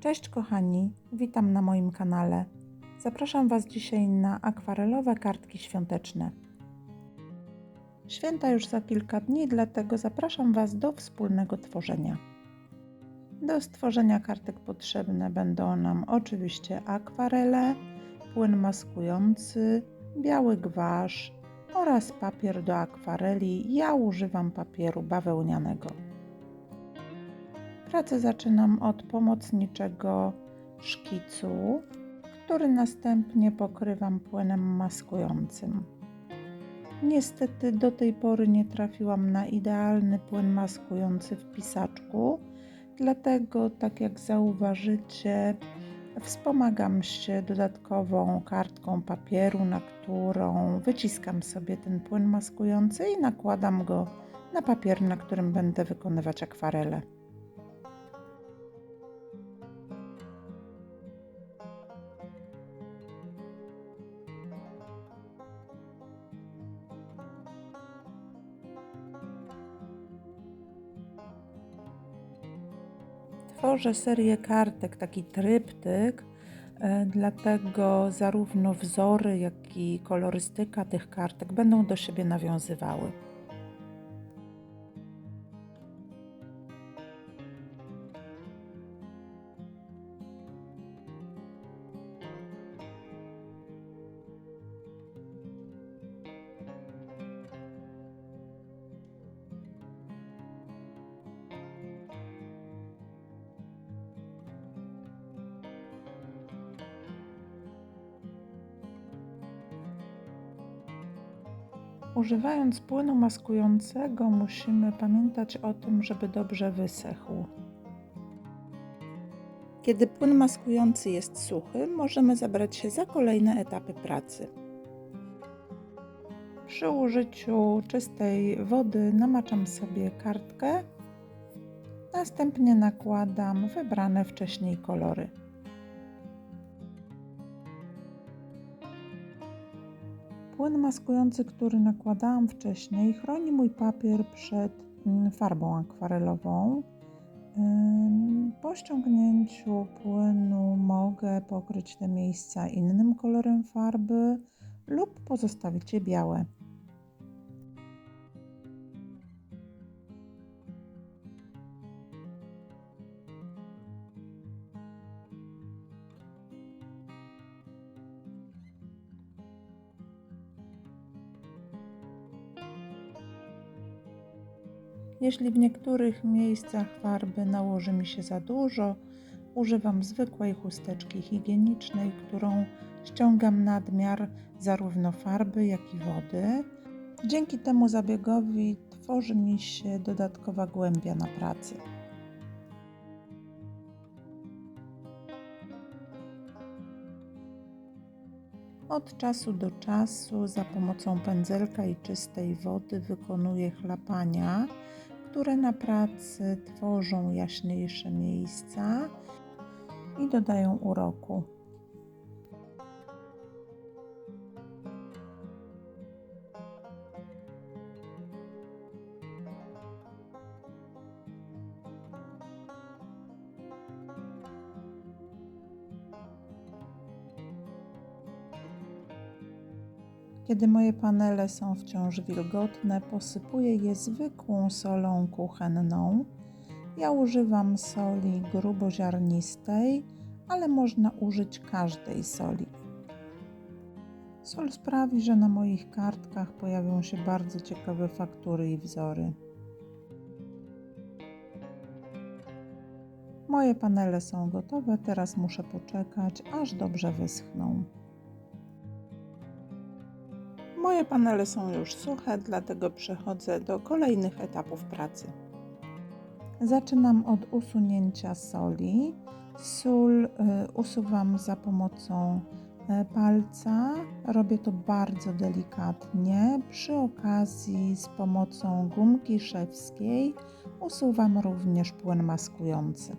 Cześć kochani, witam na moim kanale. Zapraszam Was dzisiaj na akwarelowe kartki świąteczne. Święta już za kilka dni, dlatego zapraszam Was do wspólnego tworzenia. Do stworzenia kartek potrzebne będą nam oczywiście akwarele, płyn maskujący, biały gwasz oraz papier do akwareli. Ja używam papieru bawełnianego. Pracę zaczynam od pomocniczego szkicu, który następnie pokrywam płynem maskującym. Niestety do tej pory nie trafiłam na idealny płyn maskujący w pisaczku, dlatego, tak jak zauważycie, wspomagam się dodatkową kartką papieru, na którą wyciskam sobie ten płyn maskujący i nakładam go na papier, na którym będę wykonywać akwarele. Tworzę serię kartek, taki tryptyk, e, dlatego zarówno wzory, jak i kolorystyka tych kartek będą do siebie nawiązywały. Używając płynu maskującego musimy pamiętać o tym, żeby dobrze wysechł. Kiedy płyn maskujący jest suchy, możemy zabrać się za kolejne etapy pracy. Przy użyciu czystej wody namaczam sobie kartkę, następnie nakładam wybrane wcześniej kolory. Płyn maskujący, który nakładałam wcześniej, chroni mój papier przed mm, farbą akwarelową. Po ściągnięciu płynu mogę pokryć te miejsca innym kolorem farby lub pozostawić je białe. Jeśli w niektórych miejscach farby nałoży mi się za dużo, używam zwykłej chusteczki higienicznej, którą ściągam nadmiar zarówno farby, jak i wody. Dzięki temu zabiegowi tworzy mi się dodatkowa głębia na pracy. Od czasu do czasu za pomocą pędzelka i czystej wody wykonuję chlapania które na pracy tworzą jaśniejsze miejsca i dodają uroku. Kiedy moje panele są wciąż wilgotne, posypuję je zwykłą solą kuchenną. Ja używam soli gruboziarnistej, ale można użyć każdej soli. Sol sprawi, że na moich kartkach pojawią się bardzo ciekawe faktury i wzory. Moje panele są gotowe, teraz muszę poczekać, aż dobrze wyschną. Moje panele są już suche, dlatego przechodzę do kolejnych etapów pracy. Zaczynam od usunięcia soli. Sól y, usuwam za pomocą y, palca. Robię to bardzo delikatnie. Przy okazji z pomocą gumki szewskiej usuwam również płyn maskujący.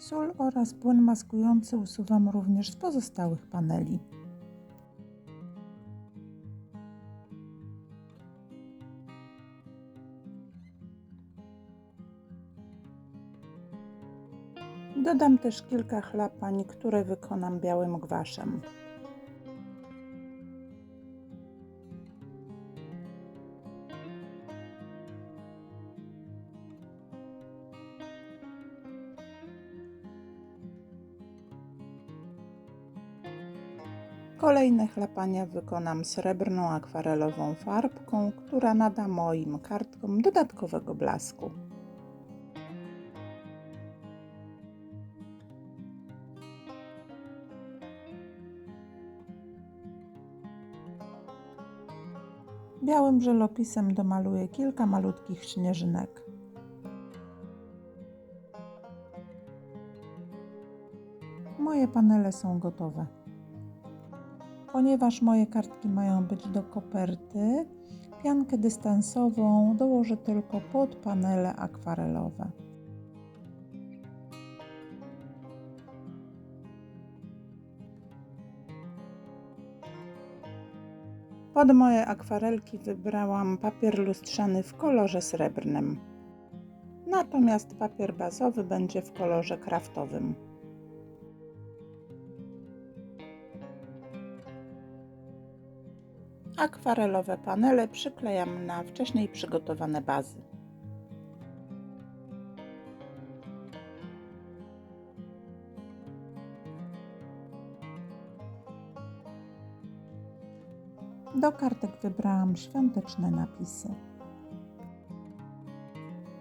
Sól oraz płyn maskujący usuwam również z pozostałych paneli. Dodam też kilka chlapań, które wykonam białym gwaszem. Kolejne chlapania wykonam srebrną akwarelową farbką, która nada moim kartkom dodatkowego blasku. Białym żelopisem domaluję kilka malutkich śnieżynek. Moje panele są gotowe. Ponieważ moje kartki mają być do koperty, piankę dystansową dołożę tylko pod panele akwarelowe. Pod moje akwarelki wybrałam papier lustrzany w kolorze srebrnym. Natomiast papier bazowy będzie w kolorze kraftowym. Akwarelowe panele przyklejam na wcześniej przygotowane bazy. Do kartek wybrałam świąteczne napisy.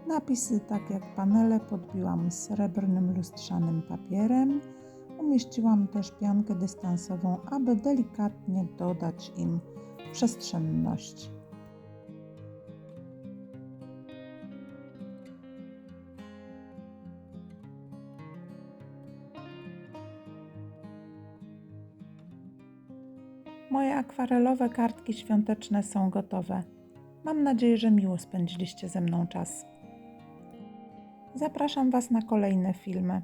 Napisy, tak jak panele, podbiłam srebrnym lustrzanym papierem. Umieściłam też piankę dystansową, aby delikatnie dodać im przestrzenności. Moje akwarelowe kartki świąteczne są gotowe. Mam nadzieję, że miło spędziliście ze mną czas. Zapraszam Was na kolejne filmy.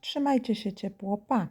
Trzymajcie się ciepło, pa!